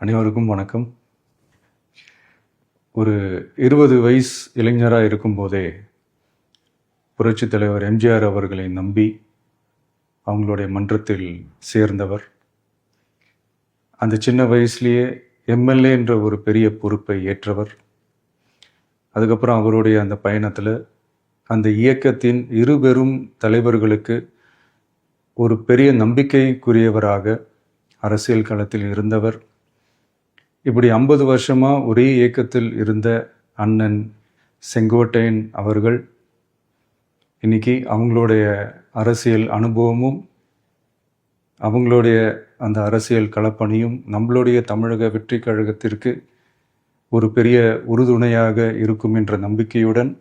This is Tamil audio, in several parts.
அனைவருக்கும் வணக்கம். ஒரு இருபது வயசு இளைஞராக இருக்கும்போதே புரட்சித் தலைவர் எம்ஜிஆர் அவர்களை நம்பி அவங்களுடைய மன்றத்தில் சேர்ந்தவர். அந்த சின்ன வயசுலேயே எம்எல்ஏ என்ற ஒரு பெரிய பொறுப்பை ஏற்றவர். அதுக்கப்புறம் அவருடைய அந்த பயணத்தில் அந்த இயக்கத்தின் இருபெரும் தலைவர்களுக்கு ஒரு பெரிய நம்பிக்கைக்குரியவராக அரசியல் களத்தில் இருந்தவர். இப்படி ஐம்பது வருஷமாக ஒரே இயக்கத்தில் இருந்த அண்ணன் செங்கோட்டையன் அவர்கள் இன்னைக்கு அவங்களுடைய அரசியல் அனுபவமும் அவங்களுடைய அந்த அரசியல் களப்பணியும் நம்மளுடைய தமிழக வெற்றி கழகத்திற்கு ஒரு பெரிய உறுதுணையாக இருக்கும் என்ற நம்பிக்கையுடன்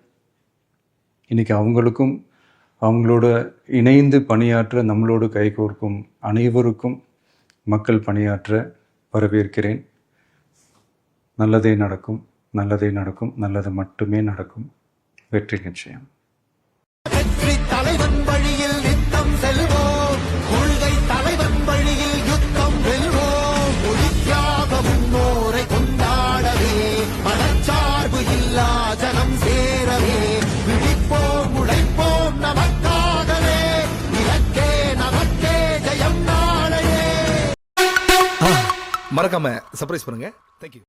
இன்னைக்கு அவங்களுக்கும் அவங்களோட இணைந்து பணியாற்ற நம்மளோடு கைகோர்க்கும் அனைவருக்கும் மக்கள் பணியாற்ற வரவேற்கிறேன். நல்லதே நடக்கும் நல்லதே நடக்கும் நல்லது மட்டுமே நடக்கும். வெற்றி நிச்சயம். வெற்றி தலைவன் வழியில் நித்தம் செல்வோம். கொள்கை தலைவன் வழியில் யுத்தம் வெல்வோம். ஒளிக்காக முன்னோரை கொண்டாடவே மனச்சார்பு இல்லா ஜனம் சேரவே. விழிப்போம் உழைப்போம் நமக்காகவே. இலக்கே நமக்கே ஜெயம் நாளையே. மறக்காம சர்ப்ரைஸ் பண்ணுங்க. தேங்க்யூ